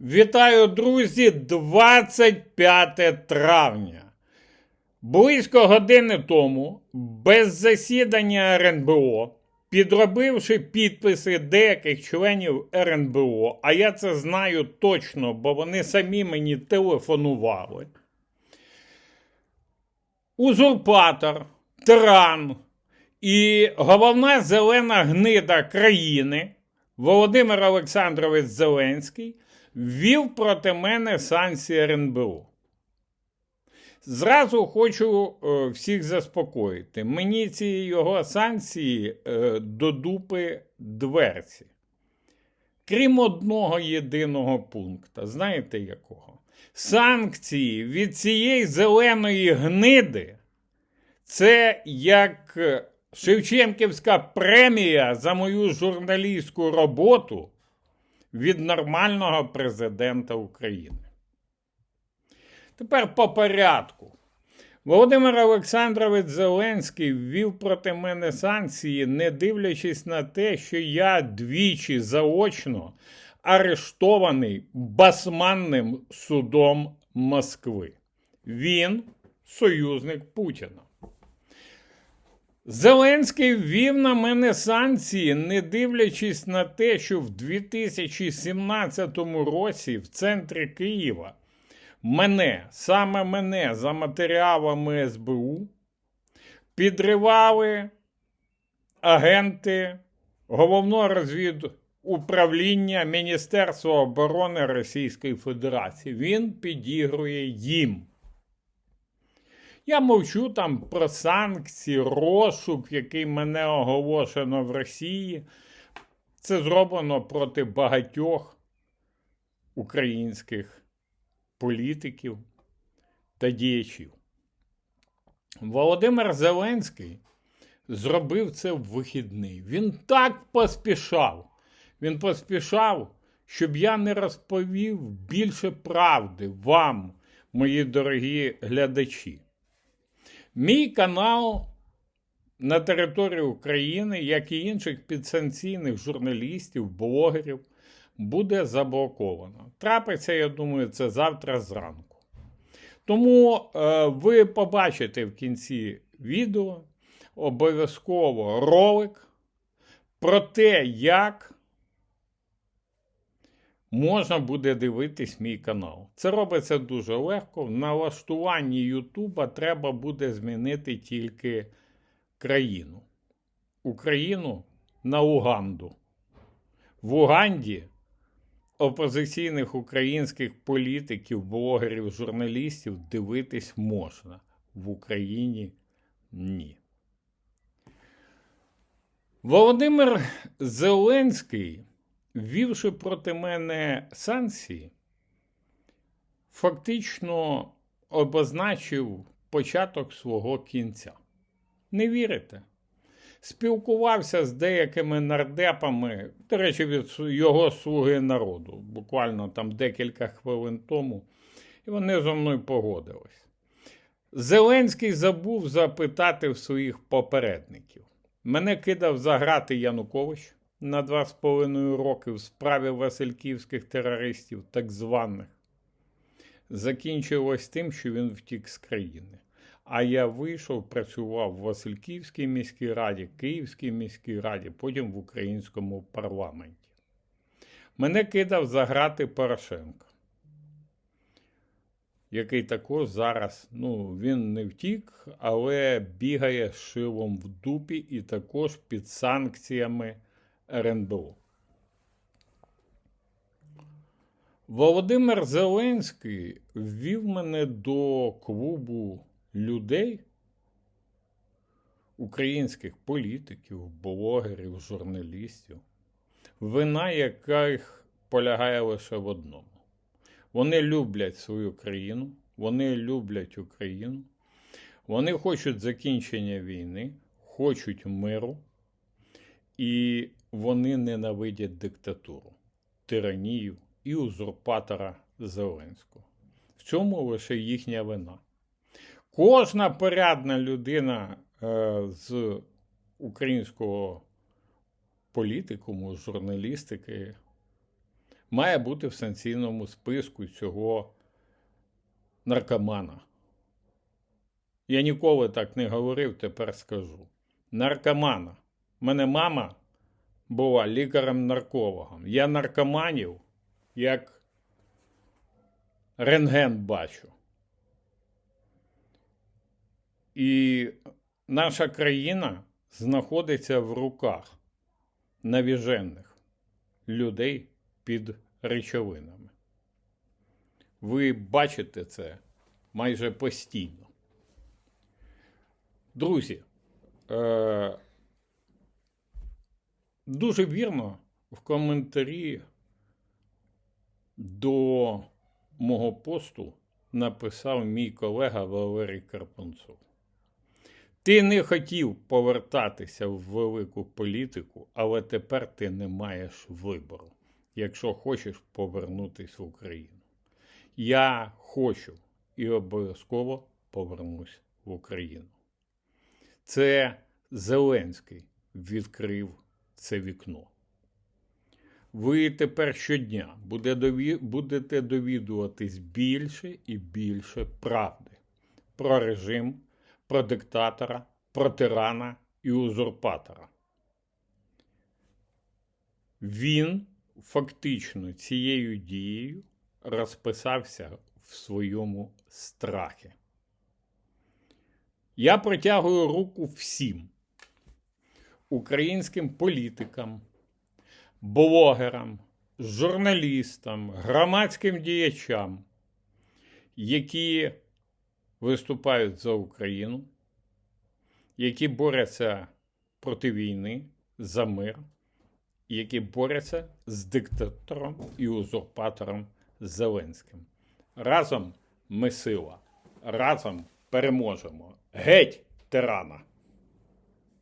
Вітаю, друзі! 25 травня. Близько години тому, без засідання РНБО, підробивши підписи деяких членів РНБО, а я це знаю точно, бо вони самі мені телефонували. Узурпатор, тиран і головна зелена гнида країни Володимир Олександрович Зеленський ввів проти мене санкції РНБО. Зразу хочу е, всіх заспокоїти. Мені ці його санкції е, до дупи дверці. Крім одного єдиного пункту. Знаєте якого? Санкції від цієї зеленої гниди це як е, Шевченківська премія за мою журналістську роботу від нормального президента України. Тепер по порядку. Володимир Олександрович Зеленський ввів проти мене санкції, не дивлячись на те, що я двічі заочно арештований басманним судом Москви. Він союзник Путіна. Зеленський ввів на мене санкції, не дивлячись на те, що в 2017 році в центрі Києва мене, саме мене за матеріалами СБУ підривали агенти головного розвідуправління Міністерства оборони Російської Федерації. Він підігрує їм. Я мовчу там про санкції, розшук, який мене оголошено в Росії. Це зроблено проти багатьох українських політиків та діячів. Володимир Зеленський зробив це в вихідний. Він так поспішав. Він поспішав, щоб я не розповів більше правди вам, мої дорогі глядачі. Мій канал на території України, як і інших підсанкційних журналістів, блогерів, буде заблоковано. Трапиться, я думаю, це завтра зранку. Тому е, ви побачите в кінці відео обов'язково ролик про те, як можна буде дивитись мій канал. Це робиться дуже легко. В налаштуванні Ютуба треба буде змінити тільки країну. Україну на Уганду. В Уганді опозиційних українських політиків, блогерів, журналістів дивитись можна. В Україні ні. Володимир Зеленський ввівши проти мене санкції, фактично обозначив початок свого кінця. Не вірите? Спілкувався з деякими нардепами, до речі, від його слуги народу, буквально там декілька хвилин тому, і вони зо мною погодились. Зеленський забув запитати в своїх попередників. Мене кидав заграти Янукович на два з половиною роки в справі Васильківських терористів, так званих, закінчилось тим, що він втік з країни. А я вийшов, працював в Васильківській міській раді, Київській міській раді, потім в українському парламенті. Мене кидав заграти Порошенко, який також зараз, ну, він не втік, але бігає шилом в дупі і також під санкціями РНБО. Володимир Зеленський ввів мене до клубу людей, українських політиків, блогерів, журналістів, вина яких полягає лише в одному. Вони люблять свою країну, вони люблять Україну, вони хочуть закінчення війни, хочуть миру. І вони ненавидять диктатуру, тиранію і узурпатора Зеленського. В цьому лише їхня вина. Кожна порядна людина е, з українського політикуму, журналістики має бути в санкційному списку цього наркомана. Я ніколи так не говорив, тепер скажу. Наркомана. Мене мама була лікарем-наркологом. Я наркоманів як рентген бачу. І наша країна знаходиться в руках навіжених людей під речовинами. Ви бачите це майже постійно. Друзі, е- дуже вірно в коментарі до мого посту написав мій колега Валерій Карпунцов. Ти не хотів повертатися в велику політику, але тепер ти не маєш вибору, якщо хочеш повернутися в Україну. Я хочу і обов'язково повернусь в Україну. Це Зеленський відкрив це вікно. Ви тепер щодня будете довідуватись більше і більше правди про режим, про диктатора, про тирана і узурпатора. Він фактично цією дією розписався в своєму страхі. Я протягую руку всім українським політикам, блогерам, журналістам, громадським діячам, які виступають за Україну, які борються проти війни, за мир, які борються з диктатором і узурпатором Зеленським. Разом ми сила, разом переможемо. Геть тирана!